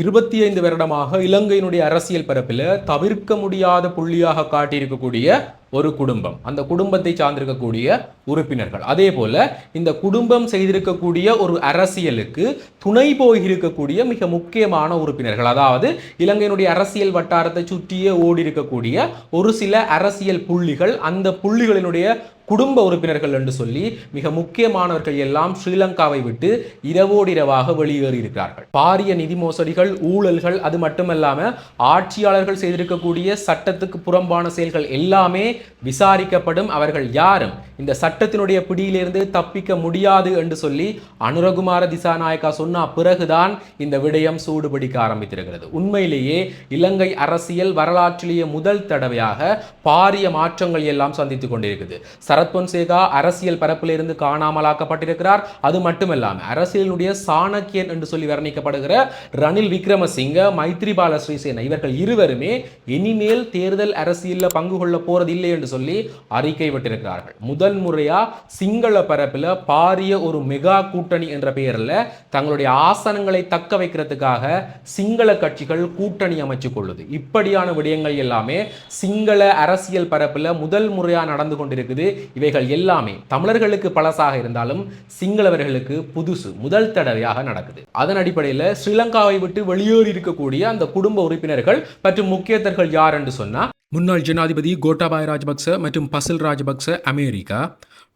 இருபத்தி ஐந்து வருடமாக இலங்கையினுடைய அரசியல் பரப்பில் தவிர்க்க முடியாத புள்ளியாக காட்டியிருக்கக்கூடிய ஒரு குடும்பம். அந்த குடும்பத்தை சார்ந்திருக்கக்கூடிய உறுப்பினர்கள். அதே போல இந்த குடும்பம் செய்திருக்கக்கூடிய ஒரு அரசியலுக்கு துணை போயிருக்கக்கூடிய மிக முக்கியமான உறுப்பினர்கள். அதாவது இலங்கையினுடைய அரசியல் வட்டாரத்தை சுற்றியே ஓடி இருக்கக்கூடிய ஒரு சில அரசியல் புள்ளிகள் அந்த புள்ளிகளினுடைய குடும்ப உறுப்பினர்கள் என்று சொல்லி மிக முக்கியமானவர்கள் எல்லாம் ஸ்ரீலங்காவை விட்டு இரவோடு இரவாக வெளியேறி இருக்கிறார்கள் பாரிய நிதி மோசடிகள் ஊழல்கள் அது மட்டுமல்லாம ஆட்சியாளர்கள் செய்திருக்கக்கூடிய சட்டத்துக்கு புறம்பான செயல்கள் எல்லாமே விசாரிக்கப்படும் அவர்கள் யாரும் இந்த சட்டத்தினுடைய பிடியிலிருந்து தப்பிக்க முடியாது என்று சொல்லி அனுரகுமார திசாநாயக்கா சொன்ன பிறகுதான் இந்த விடயம் சூடுபிடிக்க ஆரம்பித்திருக்கிறது. உண்மையிலேயே இலங்கை அரசியல் வரலாற்றிலேயே முதல் தடவையாக பாரிய மாற்றங்கள் எல்லாம் சந்தித்துக் கொண்டிருக்குது. சரத் அரசியல் பரப்பிலிருந்து காணாமலாக்கப்பட்டிருக்கிறார். அது மட்டுமல்லாமல் அரசியலினுடைய சாணக்கியன் என்று சொல்லி வர்ணிக்கப்படுகிற ரணில் விக்ரமசிங்க மைத்ரிபால ஸ்ரீசேன இவர்கள் இருவருமே இனிமேல் தேர்தல் அரசியலில் பங்கு கொள்ள போறதில்லை என்று சொல்லி அறிக்கை விட்டிருக்கிறார்கள். முதல் முறையா சிங்கள பரப்பில் பாரிய ஒரு மெகா கூட்டணி என்ற பெயரில் தங்களுடைய ஆசனங்களை தக்க வைக்கிறதுக்காக சிங்கள கட்சிகள் கூட்டணி அமைச்சு கொள்ளுது இப்படியான விடயங்கள் எல்லாமே சிங்கள அரசியல் பரப்பில் முதல் முறையாக நடந்து கொண்டிருக்குது. இவைகள் எல்லாமே தமிழர்களுக்கு பழசாக இருந்தாலும் சிங்களவர்களுக்கு புதுசு முதல் தடவையாக நடக்குது. அதன் அடிப்படையில் ஸ்ரீலங்காவை விட்டு வெளியேறி இருக்கக்கூடிய அந்த குடும்ப உறுப்பினர்கள் மற்றும் முக்கியத்தர்கள் யார் என்று சொன்னா முன்னாள் ஜனாதிபதி கோட்டாபாய் ராஜபக்ச மற்றும் பசில் ராஜபக்ச அமெரிக்கா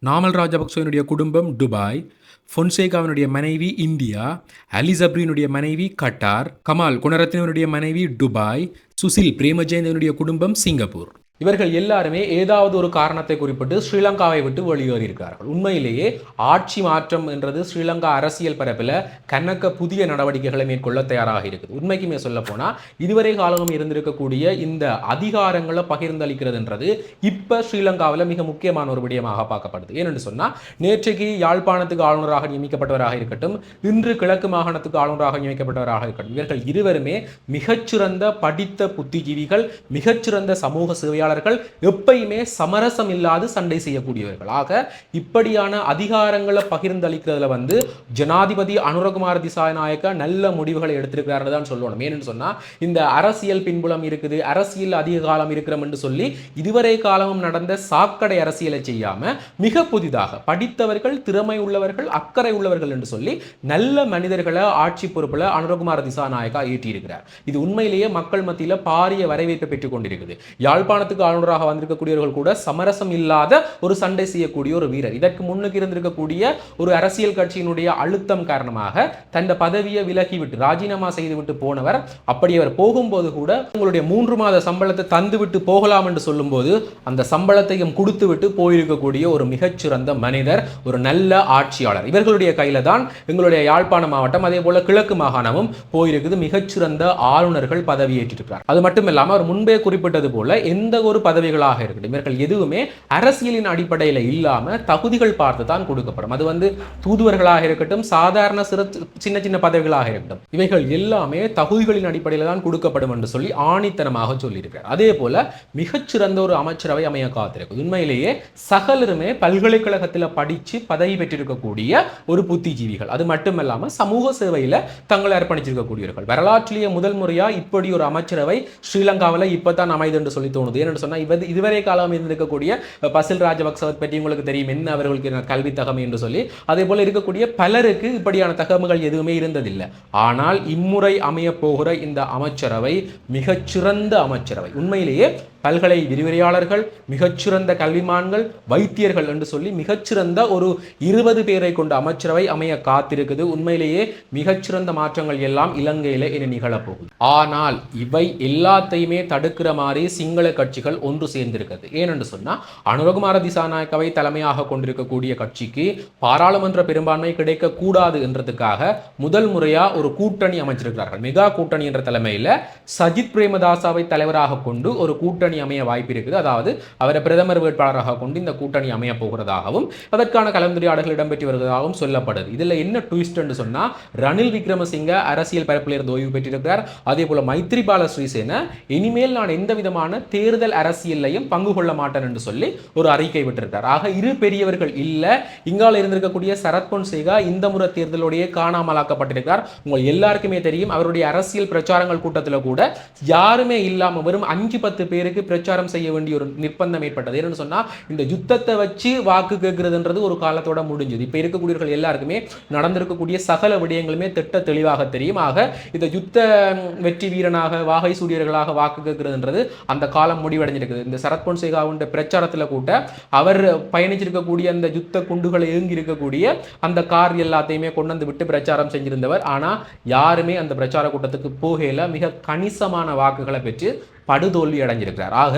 நாமல் ராஜபக்சனுடைய குடும்பம் துபாய் பொன்சேகாவினுடைய மனைவி இந்தியா அலிசப்ரினுடைய மனைவி கட்டார் கமால் குணரத்னவனுடைய மனைவி துபாய் சுசில் பிரேமஜெயந்தனுடைய குடும்பம் சிங்கப்பூர். இவர்கள் எல்லாருமே ஏதாவது ஒரு காரணத்தை குறிப்பிட்டு ஸ்ரீலங்காவை விட்டு வெளியேறியிருக்கிறார்கள். உண்மையிலேயே ஆட்சி மாற்றம் என்றது ஸ்ரீலங்கா அரசியல் பரப்பில் கண்ணக்க புதிய நடவடிக்கைகளை மேற்கொள்ள தயாராக இருக்குது. உண்மைக்குமே சொல்ல போனால் இதுவரை காலமும் இருந்திருக்கக்கூடிய இந்த அதிகாரங்களை பகிர்ந்தளிக்கிறதுன்றது இப்போ ஸ்ரீலங்காவில் மிக முக்கியமான ஒரு விடயமாக பார்க்கப்படுது. ஏனென்று சொன்னால் நேற்றைக்கு யாழ்ப்பாணத்துக்கு ஆளுநராக நியமிக்கப்பட்டவராக இருக்கட்டும் இன்று கிழக்கு மாகாணத்துக்கு ஆளுநராக நியமிக்கப்பட்டவராக இருக்கட்டும் இவர்கள் இருவருமே மிகச்சிறந்த படித்த புத்திஜீவிகள் மிகச்சிறந்த சமூக சேவையாளர்கள் எப்பயுமே சமரசம் இல்லாது சண்டை செய்யக்கூடியவர்களாக இப்படியான அதிகாரங்களை பகிர்ந்தளிக்கிறதுல வந்து ஜனாதிபதி அனுரகுமார் திசாநாயக்க நல்ல முடிவுகளை எடுத்திருக்கிறார்னு தான் சொல்லணும். ஏன்னு சொன்னால் இந்த அரசியல் பின்புலம் இருக்குது அரசியல் அதிக காலம் இருக்கிறோம் என்று சொல்லி இதுவரை காலமும் நடந்த சாக்கடை அரசியலை செய்யாம மிக புதிதாக படித்தவர்கள் திறமை உள்ளவர்கள் அக்கறை உள்ளவர்கள் என்று சொல்லி நல்ல மனிதர்களை ஆட்சி பொறுப்புல அனுரகுமார் திசாநாயக்கா ஈட்டியிருக்கிறார். இது உண்மையிலேயே மக்கள் மத்தியில பாரிய வரவேற்பை பெற்றுக் கொண்டிருக்குது. யாழ்ப்பாணத்துக்கு ஆளுநராக வந்திருக்கக்கூடியவர்கள் கூட சமரசம் இல்லாத ஒரு சண்டை செய்யக்கூடிய ஒரு வீரர். இதற்கு முன்னுக்கு இருந்திருக்கக்கூடிய ஒரு அரசியல் கட்சியினுடைய அழுத்தம் காரணமாக தன் பதவியை விலகிவிட்டு ராஜினாமா செய்துவிட்டு போனவர் அப்படி அவர் போகும்போது கூட உங்களுடைய மூன்று மாத சம்பளத்தை தந்துவிட்டு போகலாம் என்று சொல்லும்போது அந்த சம்பளத்தையும் கொடுத்து விட்டு போயிருக்கக்கூடிய ஒரு மிகச்சிறந்த மனிதர் ஒரு நல்ல ஆட்சியாளர். இவர்களுடைய கையில தான் எங்களுடைய யாழ்ப்பாண மாவட்டம் அதே போல கிழக்கு மாகாணமும் போயிருக்குது. மிகச்சிறந்த ஆளுநர்கள் பதவியேற்றிருக்கிறார் அது மட்டும் இல்லாமல் அவர் முன்பே குறிப்பிட்டது போல எந்த ஒரு பதவிகளாக இருக்கட்டும் இவர்கள் எதுவுமே அரசியலின் அடிப்படையில் இல்லாம தகுதிகள் பார்த்து தான் கொடுக்கப்படும். அது வந்து தூதுவர்களாக இருக்கட்டும் சாதாரண சிறு சின்ன சின்ன பதவிகளாக இருக்கட்டும் இவைகள் எல்லாமே தகுதிகளின் அடிப்படையில் தான் கொடுக்கப்படும் என்று சொல்லி ஆணித்தனமாக சொல்லியிருக்கிறார். அதே போல மிகச்சிறந்த ஒரு அமைச்சரவை அமைய காத்திருக்கும் உண்மையிலேயே சகலருமே பல்கலைக்கழகத்தில் படிச்சு பதவி பெற்றிருக்கக்கூடிய ஒரு புத்திஜீவிகள். அது மட்டுமல்லாமல் சமூக சேவையில் தங்களை அர்ப்பணிச்சிருக்கக்கூடியவர்கள். வரலாற்றிலேயே முதல் முறையா இப்படி ஒரு அமைச்சரவை ஸ்ரீலங்காவில் இப்பதான் அமைது என்று சொல்லி தோணுது. ஏன்னு சொன்னா இவர் இதுவரை காலம் இருந்திருக்கக்கூடிய பசில் ராஜபக்சவை பற்றி உங்களுக்கு தெரியும் என்ன அவர்களுக்கு கல்வி தகமை என்று சொல்லி. அதே போல இருக்கக்கூடிய பலருக்கு இப்படியான தகவல்கள் எதுவுமே இருந்ததில்லை. ஆனால் இம்முறை அமையப்போகிற போகிற இந்த அமைச்சரவை மிகச்சிறந்த அமைச்சரவை. உண்மையிலேயே பல்கலை விரிவுரையாளர்கள் மிகச்சிறந்த கல்விமான்கள் வைத்தியர்கள் என்று சொல்லி மிகச்சிறந்த ஒரு இருபது பேரை கொண்ட அமைச்சரவை அமைய காத்திருக்குது. உண்மையிலேயே மிகச்சிறந்த மாற்றங்கள் எல்லாம் இலங்கையில இனி நிகழப்போகுது. ஆனால் இவை எல்லாத்தையுமே தடுக்கிற மாதிரி சிங்கள கட்சிகள் ஒன்று சேர்ந்திருக்கிறது ஏனென்று சொன்னா அனுரகுமார திசாநாயக்கவை தலைமையாக கொண்டிருக்கக்கூடிய கட்சிக்கு பாராளுமன்ற பெரும்பான்மை கிடைக்க கூடாது என்றதுக்காக முதல் முறையா ஒரு கூட்டணி அமைச்சிருக்கிறார்கள். மெகா கூட்டணி என்ற தலைமையில சஜித் பிரேமதாசாவை தலைவராக கொண்டு ஒரு கூட்டணி கூட்டணி அமைய வாய்ப்பு இருக்குது அதாவது அவரை பிரதமர் வேட்பாளராக கொண்டு இந்த கூட்டணி அமைய போகிறதாகவும் அதற்கான கலந்துரையாடல்கள் இடம்பெற்று வருவதாகவும் சொல்லப்படுது. இதில் என்ன ட்விஸ்ட் என்று சொன்னால் ரணில் விக்ரமசிங்க அரசியல் பரப்பில் இருந்து ஓய்வு பெற்றிருக்கிறார். அதே போல மைத்ரிபால ஸ்ரீசேன இனிமேல் நான் எந்த விதமான தேர்தல் அரசியலையும் பங்கு கொள்ள மாட்டேன் என்று சொல்லி ஒரு அறிக்கை விட்டிருக்கிறார். ஆக இரு பெரியவர்கள் இல்லை இங்கால இருந்திருக்கக்கூடிய சரத் பொன்சேகா இந்த முறை தேர்தலோடையே காணாமலாக்கப்பட்டிருக்கிறார். உங்கள் எல்லாருக்குமே தெரியும் அவருடைய அரசியல் பிரச்சாரங்கள் கூட்டத்தில் கூட யாருமே இல்லாமல் வெறும் அஞ்சு பத்து பேருக்கு பிரச்சாரம் செய்ய வேண்டிய ஒரு நிர்பந்தம் ஏற்பட்டது. என்னன்னு சொன்னா இந்த யுத்தத்தை வச்சு வாக்கு கேட்கறதுன்றது ஒரு காலத்தோட முடிஞ்சது. இப்ப இருக்கக்கூடியவர்கள் எல்லாருக்குமே நடந்திருக்கக்கூடிய சகல விடயங்களுமே திட்ட தெளிவாக தெரியும். ஆக இந்த யுத்த வெற்றி வீரனாக வாகை சூரியர்களாக வாக்கு கேட்கறதுன்றது அந்த காலம் முடிவடைஞ்சிருக்குது. இந்த சரத் பொன்சேகாவுடைய பிரச்சாரத்துல கூட அவர் பயணிச்சிருக்கக்கூடிய அந்த யுத்த குண்டுகளை ஏங்கி இருக்கக்கூடிய அந்த கார் எல்லாத்தையுமே கொண்டு வந்து விட்டு பிரச்சாரம் செஞ்சிருந்தவர். ஆனா யாருமே அந்த பிரச்சார கூட்டத்துக்கு போகையில மிக கணிசமான வாக்குகளை பெற்று படுதோல்வி அடைஞ்சிருக்கிறார் ஆக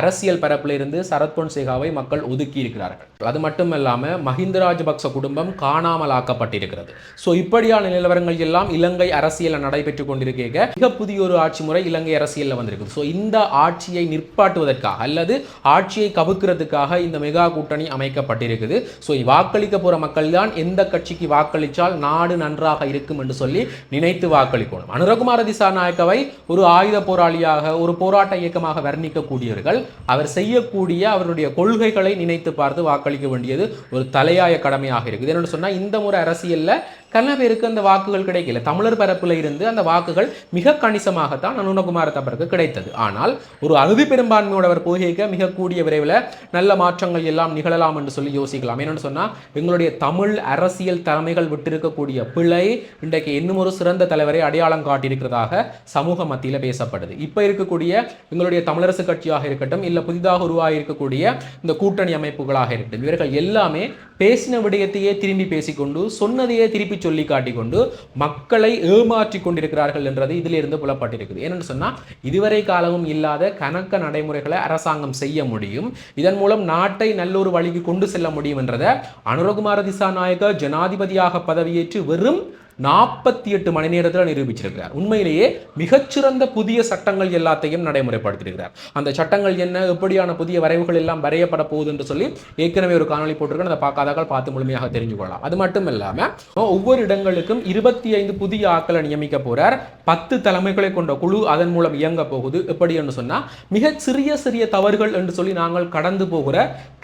அரசியல் பரப்பிலிருந்து சரத் பொன்சேகாவை மக்கள் ஒதுக்கி இருக்கிறார்கள் அது மட்டுமல்லாம மஹிந்த ராஜபக்ச குடும்பம் காணாமல் ஆக்கப்பட்டிருக்கிறது ஸோ இப்படியான நிலவரங்கள் எல்லாம் இலங்கை அரசியலில் நடைபெற்று கொண்டிருக்க மிக புதிய ஒரு ஆட்சி முறை இலங்கை அரசியலில் வந்திருக்குது. ஸோ இந்த ஆட்சியை நிற்பாட்டுவதற்காக அல்லது ஆட்சியை கவுக்கிறதுக்காக இந்த மெகா கூட்டணி அமைக்கப்பட்டிருக்குது. ஸோ வாக்களிக்க போற மக்கள் தான் எந்த கட்சிக்கு வாக்களித்தால் நாடு நன்றாக இருக்கும் என்று சொல்லி நினைத்து வாக்களிக்கணும். அனுரகுமார திசாநாயக்கவை ஒரு ஆயுத போராளியாக ஒரு போராட்ட இயக்கமாக வர்ணிக்கக்கூடியவர்கள் அவர் செய்யக்கூடிய அவருடைய கொள்கைகளை நினைத்து பார்த்து வாக்களிக்க வேண்டியது ஒரு தலையாய கடமையாக இருக்குது. என்னென்னு சொன்னா இந்த முறை அரசியலில் கன பேருக்கு அந்த வாக்குகள் கிடைக்கல. தமிழர் பரப்பில் இருந்து அந்த வாக்குகள் மிக கணிசமாகத்தான் அனுணகுமார தபருக்கு கிடைத்தது. ஆனால் ஒரு அறுதி பெரும்பான்மையோட அவர் போகிக்க மிக கூடிய விரைவில் நல்ல மாற்றங்கள் எல்லாம் நிகழலாம் என்று சொல்லி யோசிக்கலாம். என்னென்னு சொன்னால் எங்களுடைய தமிழ் அரசியல் தலைமைகள் விட்டிருக்கக்கூடிய பிழை இன்றைக்கு இன்னும் ஒரு சிறந்த தலைவரை அடையாளம் காட்டியிருக்கிறதாக சமூக மத்தியில் பேசப்படுது. இப்போ இருக்கக்கூடிய எங்களுடைய தமிழரசு கட்சியாக இருக்கட்டும் இல்லை புதிதாக உருவாகியிருக்கக்கூடிய இந்த கூட்டணி அமைப்புகளாக இருக்கட்டும் இவர்கள் எல்லாமே பேசின விடயத்தையே திரும்பி பேசிக்கொண்டு சொன்னதையே திருப்பி சொல்லி காட்டிக்கொண்டு மக்களை ஏமாற்றி கொண்டிருக்கிறார்கள் என்றது இதிலிருந்து புலப்பட்டிருக்குது. என்னென்னு சொன்னால் இதுவரை காலமும் இல்லாத கணக்க நடைமுறைகளை அரசாங்கம் செய்ய முடியும். இதன் மூலம் நாட்டை நல்லொரு வழிக்கு கொண்டு செல்ல முடியும் என்றதை அனுரகுமார திசாநாயக ஜனாதிபதியாக பதவியேற்று வெறும் நாற்பத்தி எட்டு மணி நேரத்தில் நிரூபிச்சிருக்கிறார். உண்மையிலேயே மிகச்சிறந்த புதிய சட்டங்கள் எல்லாத்தையும் நடைமுறைப்படுத்தியிருக்கிறார். அந்த சட்டங்கள் என்ன எப்படியான புதிய வரைவுகள் எல்லாம் வரையப்பட போகுது என்று சொல்லி ஏற்கனவே ஒரு காணொலி போட்டிருக்கேன். அதை பார்க்காதாக்கள் பார்த்து முழுமையாக தெரிஞ்சு கொள்ளலாம். அது மட்டும் இல்லாமல் ஒவ்வொரு இடங்களுக்கும் இருபத்தி ஐந்து புதிய ஆட்களை நியமிக்க போறார். பத்து தலைமைகளை கொண்ட குழு அதன் மூலம் இயங்க போகுது. எப்படி என்று சொன்னா மிக சிறிய சிறிய தவறுகள் என்று சொல்லி நாங்கள் கடந்து போகிற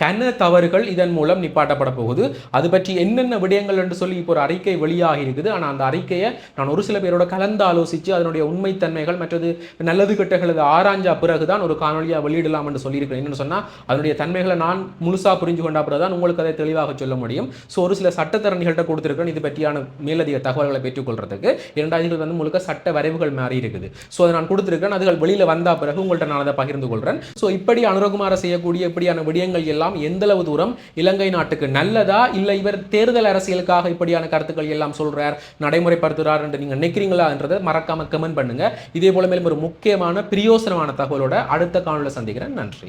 கன தவறுகள் இதன் மூலம் நிப்பாட்டப்பட போகுது. அது பற்றி என்னென்ன விடயங்கள் என்று சொல்லி இப்போ ஒரு அறிக்கை வெளியாகி இருக்குது. ஆனால் அந்த அறிக்கையை நான் ஒரு சில பேரோட கலந்து ஆலோசித்து அதனுடைய உண்மைத்தன்மைகள் மற்றது நல்லது கெட்டகளது ஆராய்ஞ்ச பிறகு தான் ஒரு காணொலியாக வெளியிடலாம் என்று சொல்லியிருக்கிறேன். என்னென்னு சொன்னால் அதனுடைய தன்மைகளை நான் முழுசா புரிஞ்சு கொண்ட பிறகு தான் உங்களுக்கு அதை தெளிவாக சொல்ல முடியும். ஸோ ஒரு சில சட்டத்தரணிகள்கிட்ட கொடுத்துருக்கேன் இது பற்றியான மேலதிக தகவல்களை பெற்றுக்கொள்றதுக்கு. இரண்டாயிரத்தி வந்து முழுக்க சட்ட வரைவுகள் மாறி இருக்குது. ஸோ அதை நான் கொடுத்துருக்கேன் அதுகள் வெளியில் வந்த பிறகு உங்கள்கிட்ட நான் அதை பகிர்ந்து கொள்கிறேன் ஸோ இப்படி அனுரகுமார செய்யக்கூடிய இப்படியான விடயங்கள் எல்லாம் எந்தளவு தூரம் இலங்கை நாட்டுக்கு நல்லதா? இல்லை இவர் தேர்தல் அரசியலுக்காக இப்படியான கருத்துக்கள் எல்லாம் சொல்கிறார் நடைமுறைப்படுத்துகிறார் என்று நீங்க நினைக்கிறீங்களான்றதை மறக்காமல் கமெண்ட் பண்ணுங்க. இதே போல மேலும் ஒரு முக்கியமான பிரியோசனமான தகவலோட அடுத்த காணொலியில் சந்திக்கிறேன். நன்றி.